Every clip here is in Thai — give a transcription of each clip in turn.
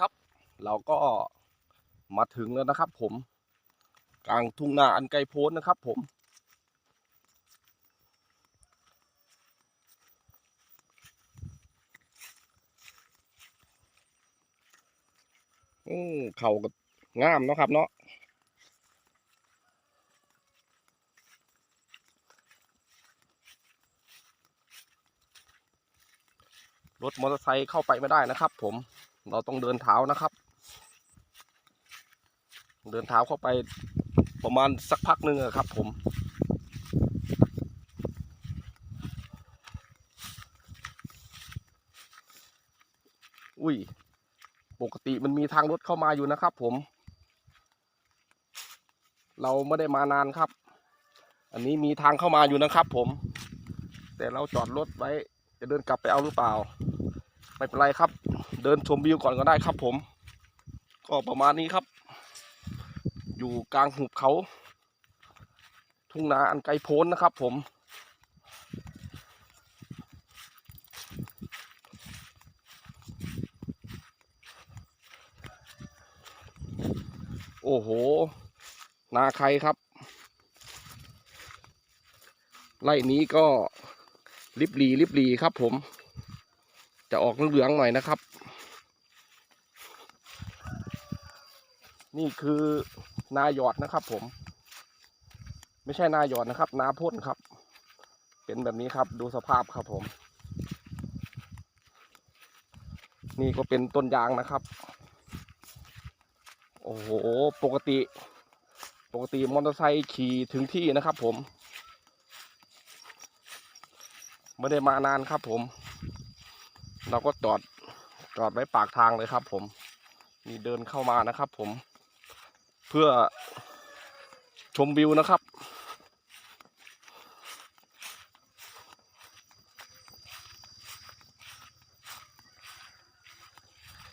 ครับ เราก็มาถึงแล้วนะครับ ผม กลางทุ่งนาอันไกลโพ้นนะครับ ผม อืมเขาก็งามเนาะครับเนาะรถมอเตอร์ไซค์เข้าไปไม่ได้นะครับผม เราต้องเดินเท้านะครับ เดินเท้าเข้าไปประมาณสักพักหนึ่งอะครับ ผม อุ้ย ปกติมันมีทางรถเข้ามาอยู่นะครับ ผม เราไม่ได้มานานครับ อันนี้มีทางเข้ามาอยู่นะครับ ผม แต่เราจอดรถไว้ จะเดินกลับไปเอาหรือเปล่า ไม่เป็นไรครับ เดินชมวิวก่อนก็ได้ครับผม ก็ประมาณนี้ครับ อยู่กลางหุบเขา ทุ่งนาอันไกลโพ้นนะครับผมโอ้โห นาใครครับไร่นี้ก็ริบหรีริบหรีครับผม จะออกเหลืองหน่อยนะครับ นี่คือนาหยอดนะครับ ผม ไม่ใช่นาหยอดนะครับ นาพ่นครับ เป็นแบบนี้ครับ ดูสภาพครับผม นี่ก็เป็นต้นยางนะครับ โอ้โห ปกติ ปกติมอเตอร์ไซค์ขี่ถึงที่นะครับ ผม ไม่ได้มานานครับผม เราก็จอดจอดไว้ปากทางเลยครับ ผมนี่เดินเข้ามานะครับ ผม เพื่อชมวิวนะครับ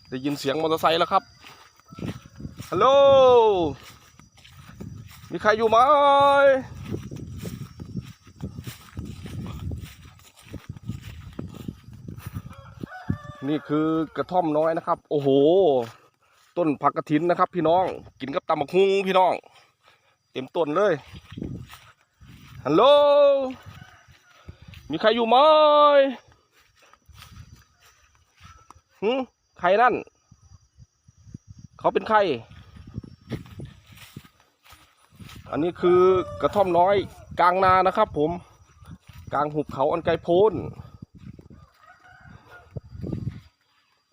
ได้ยินเสียงมอเตอร์ไซค์แล้วครับฮัลโหลมีใครอยู่ไหม นี่คือกระท่อมน้อยนะครับ โอ้โห ต้นผักกระถินนะครับ พี่น้องกินกับตำบักฮุงพี่น้อง เต็มต้นเลยฮัลโหลมีใครอยู่ไหมหืมใครนั่น เขาเป็นใคร อันนี้คือกระท่อมน้อยกลางนานะครับผม กลางหุบเขาอันไกลโพ้น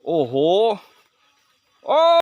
โอ้โห โอ้